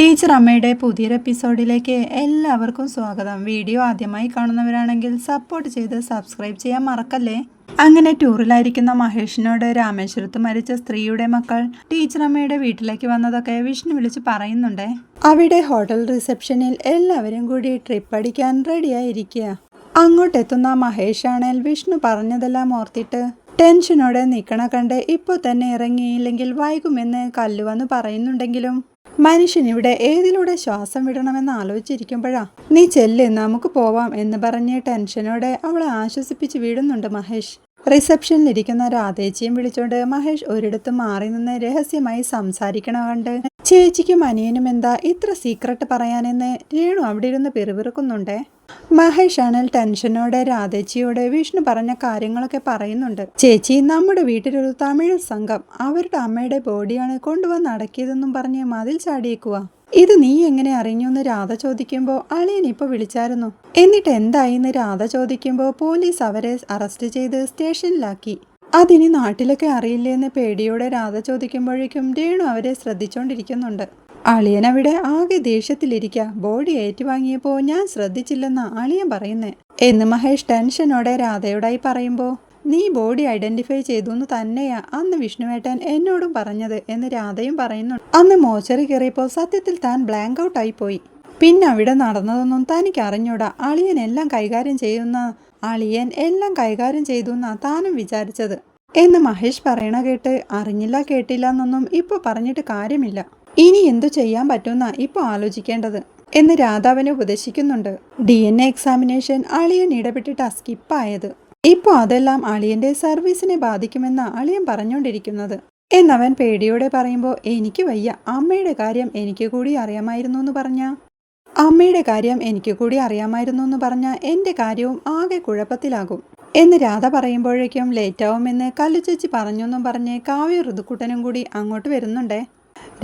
Teacher അമ്മയുടെ പുതിയൊരു എപ്പിസോഡിലേക്ക് എല്ലാവർക്കും സ്വാഗതം. വീഡിയോ ആദ്യമായി കാണുന്നവരാണെങ്കിൽ സപ്പോർട്ട് ചെയ്ത് സബ്സ്ക്രൈബ് ചെയ്യാൻ മറക്കല്ലേ? അങ്ങനെ ടൂറിലായിരിക്കുന്ന മഹേഷിനോട് രാമേശ്വരത്ത് മരിച്ച സ്ത്രീയുടെ മക്കൾ ടീച്ചർ അമ്മയുടെ വീട്ടിലേക്ക് വന്നതൊക്കെ വിഷ്ണു വിളിച്ച് പറയുന്നുണ്ടേ. അവിടെ ഹോട്ടൽ റിസപ്ഷനിൽ എല്ലാവരും കൂടി ട്രിപ്പ് അടിക്കാൻ റെഡിയായിരിക്കുക അങ്ങോട്ടെത്തുന്ന മഹേഷാണേൽ വിഷ്ണു പറഞ്ഞതെല്ലാം ഓർത്തിട്ട് ടെൻഷനോടെ നിൽക്കണ കണ്ട് ഇപ്പോൾ തന്നെ ഇറങ്ങിയില്ലെങ്കിൽ വൈകുമെന്ന് കല്ലുവന്ന് പറയുന്നുണ്ടെങ്കിലും മനുഷ്യൻ ഇവിടെ ഏതിലൂടെ ശ്വാസം വിടണമെന്ന് ആലോചിച്ചിരിക്കുമ്പോഴാ നീ ചെല്ല് നമുക്ക് പോവാം എന്ന് പറഞ്ഞ് ടെൻഷനോടെ അവളെ ആശ്വസിപ്പിച്ച് വിടുന്നുണ്ട് മഹേഷ്. റിസപ്ഷനിലിരിക്കുന്ന രാധേച്ചിയും വിളിച്ചോണ്ട് മഹേഷ് ഒരിടത്ത് മാറി നിന്ന് രഹസ്യമായി സംസാരിക്കണ കണ്ട് ചേച്ചിക്കും അനിയനും എന്താ ഇത്ര സീക്രട്ട് പറയാനെന്ന്? രേണു അവിടെ ഇരുന്ന് പിറുപിറുക്കുന്നുണ്ടേ? മഹേഷ് ആണൽ ടെൻഷനോടെ രാധേച്ചിയോട് വിഷ്ണു പറഞ്ഞ കാര്യങ്ങളൊക്കെ പറയുന്നുണ്ട്. ചേച്ചി നമ്മുടെ വീട്ടിലൊരു തമിഴ് സംഘം. അവരുടെ അമ്മയുടെ ബോഡിയാണ് കൊണ്ടുവന്ന് അടക്കിയതെന്നും പറഞ്ഞ് മതിൽ ചാടിയേക്കുക ഇത് നീ എങ്ങനെ അറിഞ്ഞു എന്ന് രാധ ചോദിക്കുമ്പോൾ അളിയൻ ഇപ്പൊ വിളിച്ചായിരുന്നു. എന്നിട്ട് എന്തായി എന്ന് രാധ ചോദിക്കുമ്പോൾ പോലീസ് അവരെ അറസ്റ്റ് ചെയ്ത് സ്റ്റേഷനിലാക്കി. അതിനി നാട്ടിലൊക്കെ അറിയില്ലേന്ന് പേടിയോടെ രാധ ചോദിക്കുമ്പോഴേക്കും രേണു അവരെ ശ്രദ്ധിച്ചോണ്ടിരിക്കുന്നുണ്ട്. അളിയൻ അവിടെ ആകെ ദേഷ്യത്തിലിരിക്ക. ബോഡി ഏറ്റുവാങ്ങിയപ്പോ ഞാൻ ശ്രദ്ധിച്ചില്ലെന്ന അളിയൻ പറയുന്നേ. എന്ന് മഹേഷ് ടെൻഷനോടെ രാധയോടായി പറയുമ്പോ നീ ബോഡി ഐഡന്റിഫൈ ചെയ്തു എന്ന് തന്നെയാ അന്ന് വിഷ്ണുവേട്ടൻ എന്നോടും പറഞ്ഞത് എന്ന് രാധയും പറയുന്നുണ്ട്. അന്ന് മോച്ചറി കയറിയപ്പോൾ സത്യത്തിൽ താൻ ബ്ലാങ്ക് ആയി പോയി. പിന്നെ അവിടെ നടന്നതൊന്നും തനിക്ക് അറിഞ്ഞൂടാ. അളിയൻ എല്ലാം കൈകാര്യം ചെയ്യുന്ന അളിയൻ എല്ലാം കൈകാര്യം ചെയ്തു എന്നാ താനും വിചാരിച്ചത്. എന്ന് മഹേഷ് പറയണ കേട്ട് അറിഞ്ഞില്ല കേട്ടില്ല എന്നൊന്നും ഇപ്പൊ പറഞ്ഞിട്ട് കാര്യമില്ല. ഇനി എന്തു ചെയ്യാൻ പറ്റുന്ന ഇപ്പോൾ ആലോചിക്കേണ്ടത് എന്ന് രാധാവിനെ ഉപദേശിക്കുന്നുണ്ട്. ഡി എൻ എ എക്സാമിനേഷൻ അളിയൻ ഇടപെട്ടിട്ടാ സ്കിപ്പായത്. ഇപ്പോൾ അതെല്ലാം അളിയന്റെ സർവീസിനെ ബാധിക്കുമെന്ന അളിയൻ പറഞ്ഞുകൊണ്ടിരിക്കുന്നത് എന്നവൻ പേടിയോടെ പറയുമ്പോൾ എനിക്ക് വയ്യ അമ്മയുടെ കാര്യം എനിക്ക് കൂടി അറിയാമായിരുന്നു എന്ന് പറഞ്ഞ? അമ്മയുടെ കാര്യം എനിക്ക് കൂടി അറിയാമായിരുന്നു എന്ന് പറഞ്ഞ എന്റെ കാര്യവും ആകെ കുഴപ്പത്തിലാകും. എന്ന് രാധ പറയുമ്പോഴേക്കും ലേറ്റാവുമെന്ന് കല്ലുചേച്ചി പറഞ്ഞു എന്നും പറഞ്ഞ് കാവ്യ ഋതുക്കുട്ടനും കൂടി അങ്ങോട്ട് വരുന്നുണ്ടേ.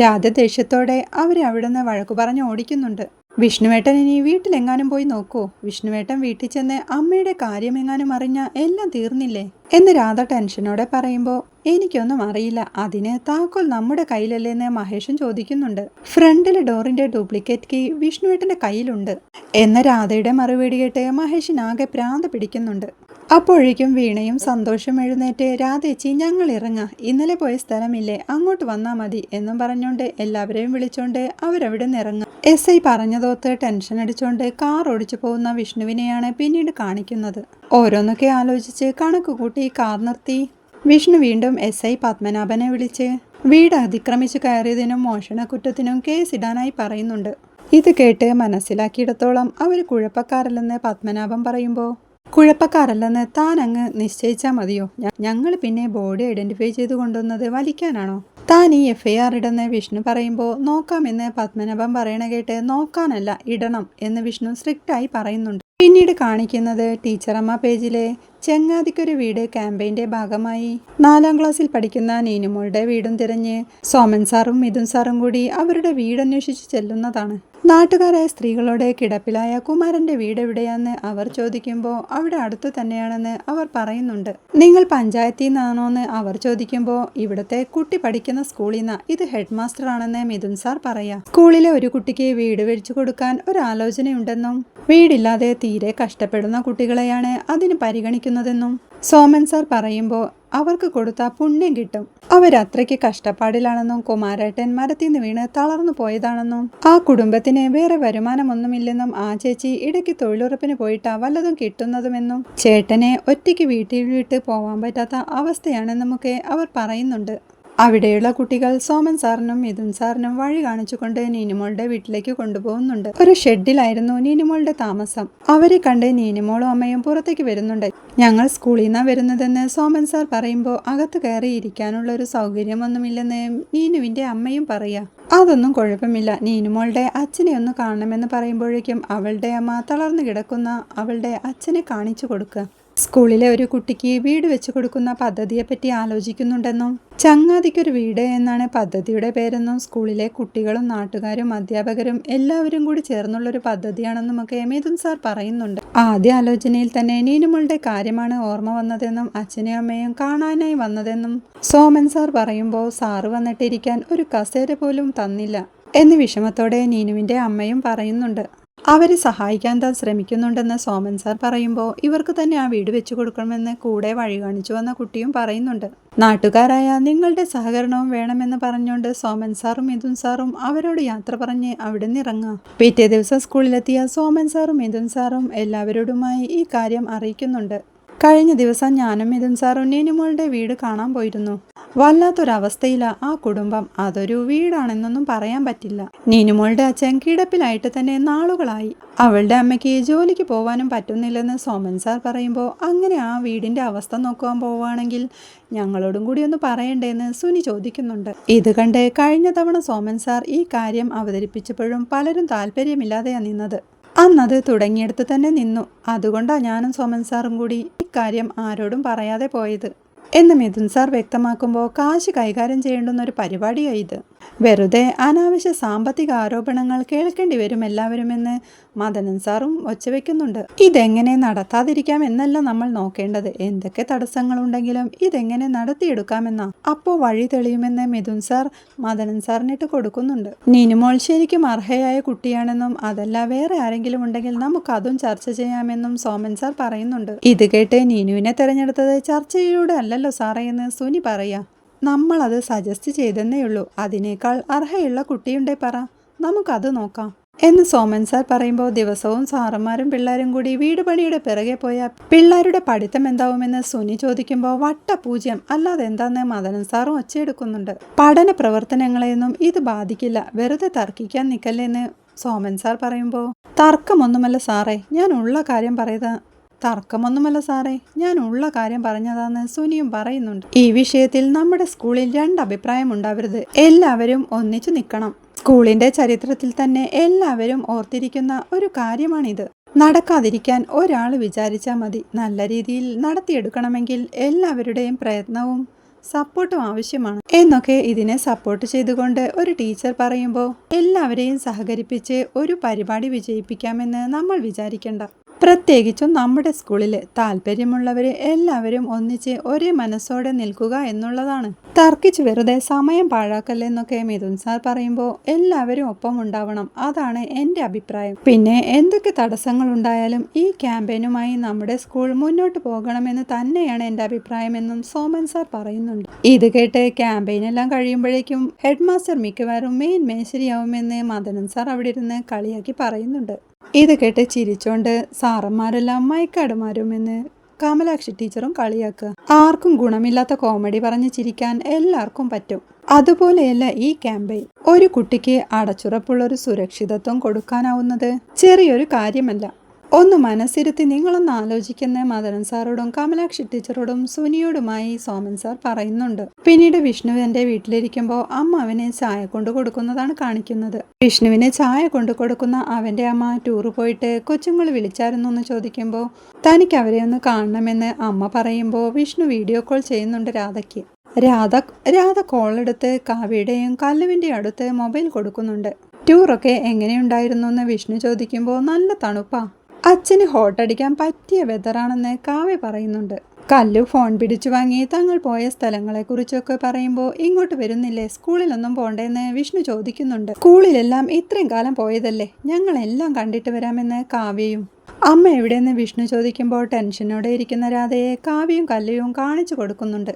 രാധ ദേഷ്യത്തോടെ അവരെ അവിടുന്ന് വഴക്കു പറഞ്ഞ് ഓടിക്കുന്നുണ്ട്. വിഷ്ണുവേട്ടൻ ഇനി വീട്ടിലെങ്ങാനും പോയി നോക്കൂ. വിഷ്ണുവേട്ടൻ വീട്ടിൽ ചെന്ന് അമ്മയുടെ കാര്യമെങ്ങാനും അറിഞ്ഞ എല്ലാം തീർന്നില്ലേ? എന്ന് രാധ ടെൻഷനോടെ പറയുമ്പോൾ എനിക്കൊന്നും അറിയില്ല. അതിന് താക്കോൽ നമ്മുടെ കയ്യിലല്ലേന്ന് മഹേഷൻ ചോദിക്കുന്നുണ്ട്. ഫ്രണ്ടിലെ ഡോറിന്റെ ഡ്യൂപ്ലിക്കേറ്റ് കീ വിഷ്ണുവേട്ടന്റെ കയ്യിലുണ്ട്. എന്ന രാധയുടെ മറുപടി കേട്ട് മഹേഷിനാകെ പ്രാന്ത് പിടിക്കുന്നുണ്ട്. അപ്പോഴേക്കും വീണയും സന്തോഷം എഴുന്നേറ്റ് രാധേച്ചി ഞങ്ങൾ ഇറങ്ങാം. ഇന്നലെ പോയ സ്ഥലമില്ലേ? അങ്ങോട്ട് വന്നാൽ മതി എന്നും പറഞ്ഞുകൊണ്ട് എല്ലാവരെയും വിളിച്ചോണ്ട് അവരവിടെ നിന്ന് ഇറങ്ങും എസ് ഐ പറഞ്ഞതോത്ത് ടെൻഷൻ അടിച്ചുകൊണ്ട് കാർ ഓടിച്ചു പോകുന്ന വിഷ്ണുവിനെയാണ് പിന്നീട് കാണിക്കുന്നത്. ഓരോന്നൊക്കെ ആലോചിച്ച് കണക്ക് കൂട്ടി കാർ നിർത്തി. വിഷ്ണു വീണ്ടും എസ് ഐ പത്മനാഭനെ വിളിച്ച് വീട് അതിക്രമിച്ചു കയറിയതിനും മോഷണക്കുറ്റത്തിനും കേസിടാനായി പറയുന്നുണ്ട്. ഇത് കേട്ട് മനസ്സിലാക്കിയിടത്തോളം അവർ കുഴപ്പക്കാരല്ലെന്ന് പത്മനാഭൻ പറയുമ്പോൾ കുഴപ്പക്കാരല്ലെന്ന് താൻ അങ്ങ് നിശ്ചയിച്ചാൽ മതിയോ ഞങ്ങൾ പിന്നെ ബോഡി ഐഡന്റിഫൈ ചെയ്ത് കൊണ്ടുവന്നത് വലിക്കാനാണോ? താൻ ഈ എഫ് ഐ ആർ ഇടുന്ന വിഷ്ണു പറയുമ്പോൾ നോക്കാമെന്ന് പത്മനാഭം പറയണ കേട്ട് നോക്കാനല്ല ഇടണം എന്ന് വിഷ്ണു സ്ട്രിക്റ്റായി പറയുന്നുണ്ട്. പിന്നീട് കാണിക്കുന്നത് ടീച്ചറമ്മ പേജിലെ ചെങ്ങാതിക്കൊരു വീട് ക്യാമ്പയിന്റെ ഭാഗമായി. നാലാം ക്ലാസ്സിൽ പഠിക്കുന്ന നീനുമോളുടെ വീടും തിരഞ്ഞ് സോമൻ സാറും മിഥുൻ സാറും കൂടി അവരുടെ വീട് വീടന്വേഷിച്ച് ചെല്ലുന്നതാണ്. നാട്ടുകാരായ സ്ത്രീകളോട് കിടപ്പിലായ കുമാരന്റെ വീട് എവിടെയാന്ന് അവർ ചോദിക്കുമ്പോൾ അവിടെ അടുത്തു തന്നെയാണെന്ന് അവർ പറയുന്നുണ്ട്. നിങ്ങൾ പഞ്ചായത്തിൽ നിന്നാണോന്ന് അവർ ചോദിക്കുമ്പോൾ ഇവിടുത്തെ കുട്ടി പഠിക്കുന്ന സ്കൂളിൽ നിന്ന്. ഇത് ഹെഡ് മാസ്റ്റർ ആണെന്ന് മിഥുൻ സാർ പറയാ. സ്കൂളിലെ ഒരു കുട്ടിക്ക് വീട് വെച്ചു കൊടുക്കാൻ ഒരു ആലോചനയുണ്ടെന്നും വീടില്ലാതെ തീരെ കഷ്ടപ്പെടുന്ന കുട്ടികളെയാണ് അതിന് പരിഗണിക്കുന്നതെന്നും സോമൻ സാർ പറയുമ്പോൾ അവർക്ക് കൊടുത്ത പുണ്യം കിട്ടും. അവരത്രയ്ക്ക് കഷ്ടപ്പാടിലാണെന്നും കുമാരേട്ടൻ മരത്തിൽ നിന്ന് വീണ് തളർന്നു പോയതാണെന്നും ആ കുടുംബത്തിന് വേറെ വരുമാനമൊന്നുമില്ലെന്നും ആ ചേച്ചി ഇടയ്ക്ക് തൊഴിലുറപ്പിന് പോയിട്ടാ വല്ലതും കിട്ടുന്നതുമെന്നും ചേട്ടനെ ഒറ്റയ്ക്ക് വീട്ടിൽ വിട്ട് പോവാൻ പറ്റാത്ത അവസ്ഥയാണെന്നുമൊക്കെ അവർ പറയുന്നുണ്ട്. അവിടെയുള്ള കുട്ടികൾ സോമൻ സാറിനും മിഥുൻ സാറിനും വഴി കാണിച്ചുകൊണ്ട് നീനിമോളുടെ വീട്ടിലേക്ക് കൊണ്ടുപോകുന്നുണ്ട്. ഒരു ഷെഡിലായിരുന്നു നീനിമോളുടെ താമസം. അവരെ കണ്ട് നീനിമോളും അമ്മയും പുറത്തേക്ക് വരുന്നുണ്ട്. ഞങ്ങൾ സ്കൂളിൽ നിന്നാണ് വരുന്നതെന്ന് സോമൻ സാർ പറയുമ്പോൾ അകത്ത് കയറി ഇരിക്കാനുള്ള ഒരു സൗകര്യമൊന്നുമില്ലെന്ന് നീനുവിന്റെ അമ്മയും പറയാ. അതൊന്നും കുഴപ്പമില്ല. നീനുമോളുടെ അച്ഛനെ ഒന്ന് കാണണമെന്ന് പറയുമ്പോഴേക്കും അവളുടെ അമ്മ തളർന്നു കിടക്കുന്ന അവളുടെ അച്ഛനെ കാണിച്ചു കൊടുക്കുക. സ്കൂളിലെ ഒരു കുട്ടിക്ക് വീട് വെച്ചു കൊടുക്കുന്ന പദ്ധതിയെപ്പറ്റി ആലോചിക്കുന്നുണ്ടെന്നും ചങ്ങാതിക്കൊരു വീട് എന്നാണ് പദ്ധതിയുടെ പേരെന്നും സ്കൂളിലെ കുട്ടികളും നാട്ടുകാരും അധ്യാപകരും എല്ലാവരും കൂടി ചേർന്നുള്ളൊരു പദ്ധതിയാണെന്നുമൊക്കെ മിഥുൻ സാർ പറയുന്നുണ്ട്. ആദ്യ ആലോചനയിൽ തന്നെ നീനുമോളുടെ കാര്യമാണ് ഓർമ്മ വന്നതെന്നും അച്ഛനെയും അമ്മയും കാണാനായി വന്നതെന്നും സോമൻ സാർ പറയുമ്പോൾ സാറ് വന്നിട്ടിരിക്കാൻ ഒരു കസേര പോലും തന്നില്ല എന്ന് വിഷമത്തോടെ നീനുവിന്റെ അമ്മയും പറയുന്നുണ്ട്. അവരെ സഹായിക്കാൻ താൻ ശ്രമിക്കുന്നുണ്ടെന്ന് സോമൻ സാർ പറയുമ്പോൾ ഇവർക്ക് തന്നെ ആ വീട് വെച്ചു കൊടുക്കണമെന്ന് കൂടെ വഴി കാണിച്ചു വന്ന കുട്ടിയും പറയുന്നുണ്ട്. നാട്ടുകാരായ നിങ്ങളുടെ സഹകരണവും വേണമെന്ന് പറഞ്ഞുകൊണ്ട് സോമൻ സാറും മിഥുൻ സാറും അവരോട് യാത്ര പറഞ്ഞ് അവിടെ നിന്ന് പിറ്റേ ദിവസം സ്കൂളിലെത്തിയ സോമൻ സാറും മിഥുൻ സാറും എല്ലാവരോടുമായി ഈ കാര്യം അറിയിക്കുന്നുണ്ട്. കഴിഞ്ഞ ദിവസം ഞാനും മിഥുൻ സാറും നീനുമോളുടെ വീട് കാണാൻ പോയിരുന്നു. വല്ലാത്തൊരവസ്ഥയിലാ ആ കുടുംബം. അതൊരു വീടാണെന്നൊന്നും പറയാൻ പറ്റില്ല. നീനുമോളുടെ അച്ഛൻ കിടപ്പിലായിട്ട് തന്നെ നാളുകളായി. അവളുടെ അമ്മയ്ക്ക് ജോലിക്ക് പോവാനും പറ്റുന്നില്ലെന്ന് സോമൻ സാർ പറയുമ്പോൾ അങ്ങനെ ആ വീടിന്റെ അവസ്ഥ നോക്കുവാൻ പോവുകയാണെങ്കിൽ ഞങ്ങളോടും കൂടി ഒന്ന് പറയണ്ടേന്ന് സുനി ചോദിക്കുന്നുണ്ട്. ഇത് കണ്ട് കഴിഞ്ഞ തവണ സോമൻ സാർ ഈ കാര്യം അവതരിപ്പിച്ചപ്പോഴും പലരും താല്പര്യമില്ലാതെയാണ് നിന്നത്. അന്നത് തുടങ്ങിയെടുത്ത് തന്നെ നിന്നു. അതുകൊണ്ടാണ് ഞാനും സോമൻ സാറും കൂടി ഇക്കാര്യം ആരോടും പറയാതെ പോയത്. എന്ന് മിഥുൻ സാർ വ്യക്തമാക്കുമ്പോൾ കാശ് കൈകാര്യം ചെയ്യേണ്ടുന്ന ഒരു പരിപാടിയായി ഇത്. വെറുതെ അനാവശ്യ സാമ്പത്തിക ആരോപണങ്ങൾ കേൾക്കേണ്ടി വരും എല്ലാവരുമെന്ന് മദനൻ സാറും ഒച്ചവെക്കുന്നുണ്ട്. ഇതെങ്ങനെ നടത്താതിരിക്കാം എന്നല്ല നമ്മൾ നോക്കേണ്ടത്. എന്തൊക്കെ തടസ്സങ്ങളുണ്ടെങ്കിലും ഇതെങ്ങനെ നടത്തിയെടുക്കാമെന്നാ. അപ്പോൾ വഴി തെളിയുമെന്ന് മിഥുൻ സാർ മദനൻ സാറിനിട്ട് കൊടുക്കുന്നുണ്ട്. നീനുമോൾ ശരിക്കും അർഹയായ കുട്ടിയാണെന്നും അതല്ല വേറെ ആരെങ്കിലും ഉണ്ടെങ്കിൽ നമുക്ക് അതും ചർച്ച ചെയ്യാമെന്നും സോമൻ സാർ പറയുന്നുണ്ട്. ഇത് കേട്ട് നീനുവിനെ തെരഞ്ഞെടുത്തത് ചർച്ചയിലൂടെ അല്ലല്ലോ സാറേ എന്ന് സുനി പറയാ. നമ്മളത് സജസ്റ്റ് ചെയ്തെന്നേ ഉള്ളൂ. അതിനേക്കാൾ അർഹയുള്ള കുട്ടിയുണ്ടേ പറ. നമുക്കത് നോക്കാം. എന്ന് സോമൻ സാർ പറയുമ്പോൾ ദിവസവും സാറന്മാരും പിള്ളേരും കൂടി വീട് പണിയുടെ പിറകെ പോയ പിള്ളേരുടെ പഠിത്തം എന്താവുമെന്ന് സുനി ചോദിക്കുമ്പോൾ വട്ടപൂജ്യം. അല്ലാതെ എന്താന്ന് മദനൻ സാറും ഒച്ചയെടുക്കുന്നുണ്ട്. പഠന പ്രവർത്തനങ്ങളെയൊന്നും ഇത് ബാധിക്കില്ല. വെറുതെ തർക്കിക്കാൻ നിൽക്കല്ലേന്ന് സോമൻ സാർ പറയുമ്പോൾ. തർക്കമൊന്നുമല്ല സാറേ ഞാൻ ഉള്ള കാര്യം പറയുക തർക്കമൊന്നുമല്ല സാറേ. ഞാൻ ഉള്ള കാര്യം പറഞ്ഞതാന്ന് സുനിയും പറയുന്നുണ്ട്. ഈ വിഷയത്തിൽ നമ്മുടെ സ്കൂളിൽ രണ്ട് അഭിപ്രായം ഉണ്ടാവരുത്. എല്ലാവരും ഒന്നിച്ചു നിൽക്കണം. സ്കൂളിന്റെ ചരിത്രത്തിൽ തന്നെ എല്ലാവരും ഓർത്തിരിക്കുന്ന ഒരു കാര്യമാണിത്. നടക്കാതിരിക്കാൻ ഒരാൾ വിചാരിച്ചാൽ മതി. നല്ല രീതിയിൽ നടത്തിയെടുക്കണമെങ്കിൽ എല്ലാവരുടെയും പ്രയത്നവും സപ്പോർട്ടും ആവശ്യമാണ്. എന്നൊക്കെ ഇതിനെ സപ്പോർട്ട് ചെയ്തുകൊണ്ട് ഒരു ടീച്ചർ പറയുമ്പോൾ എല്ലാവരെയും സഹകരിപ്പിച്ച് ഒരു പരിപാടി വിജയിപ്പിക്കാമെന്ന് നമ്മൾ വിചാരിക്കേണ്ട. പ്രത്യേകിച്ചും നമ്മുടെ സ്കൂളിൽ താല്പര്യമുള്ളവരെ എല്ലാവരും ഒന്നിച്ച് ഒരേ മനസ്സോടെ നിൽക്കുക എന്നുള്ളതാണ്. തർക്കിച്ച് വെറുതെ സമയം പാഴാക്കല്ലെന്നൊക്കെ മിഥുൻ സാർ പറയുമ്പോൾ എല്ലാവരും ഒപ്പം ഉണ്ടാവണം അതാണ് എന്റെ അഭിപ്രായം. പിന്നെ എന്തൊക്കെ തടസ്സങ്ങൾ ഉണ്ടായാലും ഈ ക്യാമ്പയിനുമായി നമ്മുടെ സ്കൂൾ മുന്നോട്ട് പോകണമെന്ന് തന്നെയാണ് എന്റെ അഭിപ്രായമെന്നും സോമൻ സാർ പറയുന്നുണ്ട്. ഇത് കേട്ട് ക്യാമ്പയിനെല്ലാം കഴിയുമ്പോഴേക്കും ഹെഡ് മാസ്റ്റർ മിക്കവാറും മെയിൻ മേശരിയാവുമെന്ന് മദനൻ സാർ അവിടെ ഇരുന്ന് കളിയാക്കി പറയുന്നുണ്ട്. ഇത് കേട്ട് ചിരിച്ചോണ്ട് സാറന്മാരെല്ലാം മയക്കാടുമാരുമെന്ന് കമലാക്ഷി ടീച്ചറും കളിയാക്കുക. ആർക്കും ഗുണമില്ലാത്ത കോമഡി പറഞ്ഞ് ചിരിക്കാൻ എല്ലാവർക്കും പറ്റും. അതുപോലെയല്ല ഈ ക്യാമ്പയിൻ. ഒരു കുട്ടിക്ക് അടച്ചുറപ്പുള്ള ഒരു സുരക്ഷിതത്വം കൊടുക്കാനാവുന്നത് ചെറിയൊരു കാര്യമല്ല. ഒന്ന് മനസ്സിരുത്തി നിങ്ങളൊന്ന് ആലോചിക്കുന്ന മദനൻ സാറോടും കമലാക്ഷി ടീച്ചറോടും സുനിയോടുമായി സോമൻ സാർ പറയുന്നുണ്ട്. പിന്നീട് വിഷ്ണുവിന്റെ വീട്ടിലിരിക്കുമ്പോൾ അമ്മ അവനെ ചായ കൊണ്ടു കൊടുക്കുന്നതാണ് കാണിക്കുന്നത്. വിഷ്ണുവിനെ ചായ കൊണ്ടു കൊടുക്കുന്ന അവന്റെ അമ്മ ടൂർ പോയിട്ട് കൊച്ചുങ്ങൾ വിളിച്ചായിരുന്നു എന്ന് ചോദിക്കുമ്പോൾ തനിക്ക് അവരെ ഒന്ന് കാണണമെന്ന് അമ്മ പറയുമ്പോൾ വിഷ്ണു വീഡിയോ കോൾ ചെയ്യുന്നുണ്ട് രാധയ്ക്ക്. രാധ രാധ കോൾ കോളെടുത്ത് കാവ്യയുടെയും കല്ലുവിന്റെയും അടുത്ത് മൊബൈൽ കൊടുക്കുന്നുണ്ട്. ടൂറൊക്കെ എങ്ങനെയുണ്ടായിരുന്നു എന്ന് വിഷ്ണു ചോദിക്കുമ്പോൾ നല്ല തണുപ്പാ. അച്ഛന് ഹോട്ടടിക്കാൻ പറ്റിയ വെതറാണെന്ന് കാവ്യ പറയുന്നുണ്ട്. കല്ലു ഫോൺ പിടിച്ചു വാങ്ങി തങ്ങൾ പോയ സ്ഥലങ്ങളെക്കുറിച്ചൊക്കെ പറയുമ്പോൾ ഇങ്ങോട്ട് വരുന്നില്ലേ? സ്കൂളിലൊന്നും പോണ്ടേന്ന് വിഷ്ണു ചോദിക്കുന്നുണ്ട്. സ്കൂളിലെല്ലാം ഇത്രയും കാലം പോയതല്ലേ? ഞങ്ങളെല്ലാം കണ്ടിട്ട് വരാമെന്ന് കാവ്യയും. അമ്മ എവിടെയെന്ന് വിഷ്ണു ചോദിക്കുമ്പോൾ ടെൻഷനോടെ ഇരിക്കുന്ന രാധയെ കാവ്യയും കല്ലയും കാണിച്ചു കൊടുക്കുന്നുണ്ട്.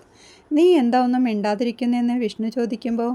നീ എന്താ ഒന്നും മിണ്ടാതിരിക്കുന്നതെന്ന് വിഷ്ണു ചോദിക്കുമ്പോൾ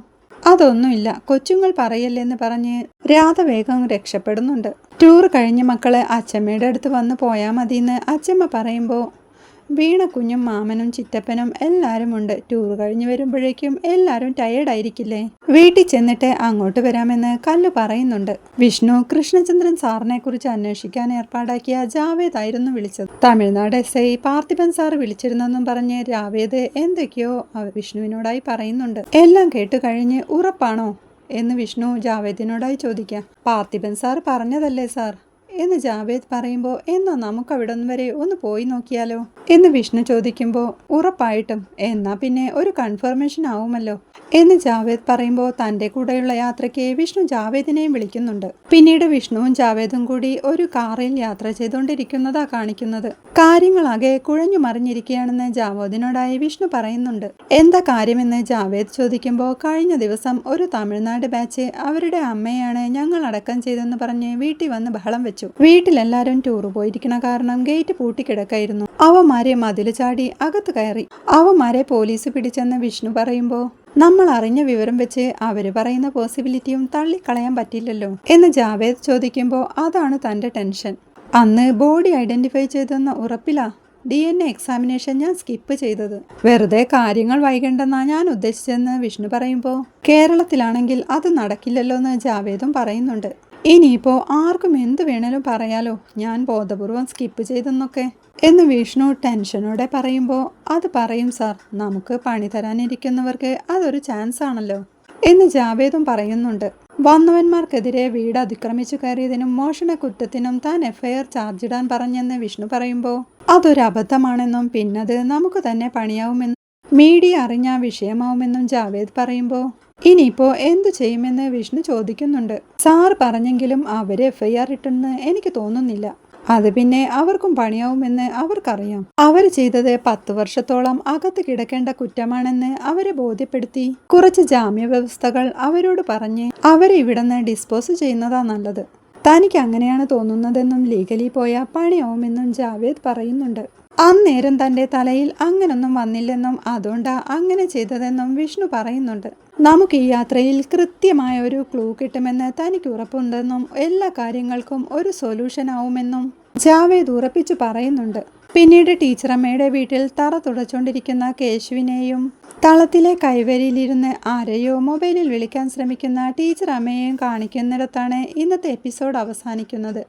അതൊന്നുമില്ല. കൊച്ചുങ്ങൾ പറയല്ലെന്ന് പറഞ്ഞ് രാധ വേഗം രക്ഷപ്പെടുന്നുണ്ട്. ടൂർ കഴിഞ്ഞ മക്കളെ അച്ഛമ്മയുടെ അടുത്ത് വന്ന് പോയാൽ മതിയെന്ന് അച്ഛമ്മ പറയുമ്പോൾ വീണ കുഞ്ഞും മാമനും ചിറ്റപ്പനും എല്ലാവരും ഉണ്ട് ടൂർ കഴിഞ്ഞ് വരുമ്പോഴേക്കും എല്ലാവരും ടയേർഡായിരിക്കില്ലേ വീട്ടിൽ ചെന്നിട്ട് അങ്ങോട്ട് വരാമെന്ന് കല്ലു പറയുന്നുണ്ട്. വിഷ്ണു കൃഷ്ണചന്ദ്രൻ സാറിനെ കുറിച്ച് അന്വേഷിക്കാൻ ഏർപ്പാടാക്കിയ ജാവേദ് ആയിരുന്നു വിളിച്ചത്. Tamil Nadu S I Parthiban sir വിളിച്ചിരുന്നെന്നും പറഞ്ഞ് ജാവേദ് എന്തൊക്കെയോ വിഷ്ണുവിനോടായി പറയുന്നുണ്ട്. എല്ലാം കേട്ട് കഴിഞ്ഞ് ഉറപ്പാണോ? എന്ന് വിഷ്ണു ജാവേദിനോടായി ചോദിക്കാം. പാർത്ഥിപൻ സാർ പറഞ്ഞതല്ലേ സാർ? എന്ന് ജാവേദ് പറയുമ്പോൾ എന്നാ നമുക്ക് അവിടെ വരെ ഒന്ന് പോയി നോക്കിയാലോ? എന്ന് വിഷ്ണു ചോദിക്കുമ്പോൾ ഉറപ്പായിട്ടും എന്നാ പിന്നെ ഒരു കൺഫർമേഷൻ ആവുമല്ലോ? എന്ന് ജാവേദ് പറയുമ്പോൾ തന്റെ കൂടെയുള്ള യാത്രയ്ക്ക് വിഷ്ണു ജാവേദിനെയും വിളിക്കുന്നുണ്ട്. പിന്നീട് വിഷ്ണുവും ജാവേദും കൂടി ഒരു കാറിൽ യാത്ര ചെയ്തുകൊണ്ടിരിക്കുന്നതാ കാണിക്കുന്നത്. കാര്യങ്ങളാകെ കുഴഞ്ഞു മറിഞ്ഞിരിക്കുകയാണെന്ന് ജാവേദിനോടായി വിഷ്ണു പറയുന്നുണ്ട്. എന്താ കാര്യമെന്ന് ജാവേദ് ചോദിക്കുമ്പോൾ കഴിഞ്ഞ ദിവസം ഒരു തമിഴ്നാട് ബാച്ച് അവരുടെ അമ്മയാണ് ഞങ്ങൾ അടക്കം ചെയ്തെന്ന് പറഞ്ഞ് വീട്ടിൽ വന്ന് ബഹളം വെച്ചു. വീട്ടിലെല്ലാരും ടൂർ പോയിരിക്കണ കാരണം ഗേറ്റ് പൂട്ടിക്കിടക്കായിരുന്നു. അവന്മാരെ മതിൽ ചാടി അകത്ത് കയറി. അവന്മാരെ പോലീസ് പിടിച്ചെന്ന് വിഷ്ണു പറയുമ്പോൾ നമ്മൾ അറിഞ്ഞ വിവരം വെച്ച് അവർ പറയുന്ന പോസിബിലിറ്റിയും തള്ളിക്കളയാൻ പറ്റില്ലല്ലോ എന്ന് ജാവേദ് ചോദിക്കുമ്പോൾ അതാണ് തന്റെ ടെൻഷൻ അന്ന് ബോഡി ഐഡന്റിഫൈ ചെയ്തെന്ന ഉറപ്പിലാ ഡി എൻ എ എക്സാമിനേഷൻ ഞാൻ സ്കിപ്പ് ചെയ്തത്. വെറുതെ കാര്യങ്ങൾ വൈകണ്ടെന്നാ ഞാൻ ഉദ്ദേശിച്ചെന്ന് വിഷ്ണു പറയുമ്പോൾ കേരളത്തിലാണെങ്കിൽ അത് നടക്കില്ലല്ലോ എന്ന് ജാവേദും പറയുന്നുണ്ട്. ഇനിയിപ്പോൾ ആർക്കും എന്ത് വേണേലും പറയാലോ. ഞാൻ ബോധപൂർവം സ്കിപ്പ് ചെയ്തെന്നൊക്കെ. എന്ന് വിഷ്ണു ടെൻഷനോടെ പറയുമ്പോൾ അത് പറയും സാർ. നമുക്ക് പണി തരാനിരിക്കുന്നവർക്ക് അതൊരു ചാൻസ് ആണല്ലോ. എന്ന് ജാവേദും പറയുന്നുണ്ട്. വന്നവന്മാർക്കെതിരെ വീട് അതിക്രമിച്ചു കയറിയതിനും മോഷണ കുറ്റത്തിനും താൻ എഫ്ഐആർ ചാർജ് ഇടാൻ പറഞ്ഞെന്ന് വിഷ്ണു പറയുമ്പോൾ അതൊരു അബദ്ധമാണെന്നും പിന്നത് നമുക്ക് തന്നെ പണിയാവുമെന്നും മീഡിയ അറിഞ്ഞ വിഷയമാവുമെന്നും ജാവേദ് പറയുമ്പോൾ ഇനിയിപ്പോ എന്തു ചെയ്യുമെന്ന് വിഷ്ണു ചോദിക്കുന്നുണ്ട്. സാർ പറഞ്ഞെങ്കിലും അവർ എഫ്ഐആർ ഇട്ടെന്ന് എനിക്ക് തോന്നുന്നില്ല. അത് പിന്നെ അവർക്കും പണിയാവുമെന്ന് അവർക്കറിയാം. അവർ ചെയ്തത് പത്ത് വർഷത്തോളം അകത്ത് കിടക്കേണ്ട കുറ്റമാണെന്ന് അവരെ ബോധ്യപ്പെടുത്തി. കുറച്ച് ജാമ്യ വ്യവസ്ഥകൾ അവരോട് പറഞ്ഞ് അവരെ ഇവിടുന്ന് ഡിസ്പോസ് ചെയ്യുന്നതാ നല്ലത്. തനിക്ക് അങ്ങനെയാണ് തോന്നുന്നതെന്നും ലീഗലി പോയ പണിയാവുമെന്നും ജാവേദ് പറയുന്നുണ്ട്. അന്നേരം തന്റെ തലയിൽ അങ്ങനൊന്നും വന്നില്ലെന്നും അതുകൊണ്ടാ അങ്ങനെ ചെയ്തതെന്നും വിഷ്ണു പറയുന്നുണ്ട്. നമുക്ക് ഈ യാത്രയിൽ കൃത്യമായ ഒരു ക്ലൂ കിട്ടുമെന്ന് തനിക്ക് ഉറപ്പുണ്ടെന്നും എല്ലാ കാര്യങ്ങൾക്കും ഒരു സൊല്യൂഷൻ ആവുമെന്നും ജാവേദ് ഉറപ്പിച്ചു പറയുന്നുണ്ട്. പിന്നീട് ടീച്ചറമ്മയുടെ വീട്ടിൽ തറ തുടച്ചുകൊണ്ടിരിക്കുന്ന കേശുവിനെയും തളത്തിലെ കൈവരിയിലിരുന്ന് ആരെയോ മൊബൈലിൽ വിളിക്കാൻ ശ്രമിക്കുന്ന ടീച്ചർ അമ്മയെയും കാണിക്കുന്നിടത്താണ് ഇന്നത്തെ എപ്പിസോഡ് അവസാനിക്കുന്നത്.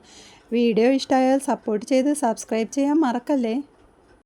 വീഡിയോ ഇഷ്ടമായാൽ സപ്പോർട്ട് ചെയ്ത് സബ്സ്ക്രൈബ് ചെയ്യാൻ മറക്കല്ലേ?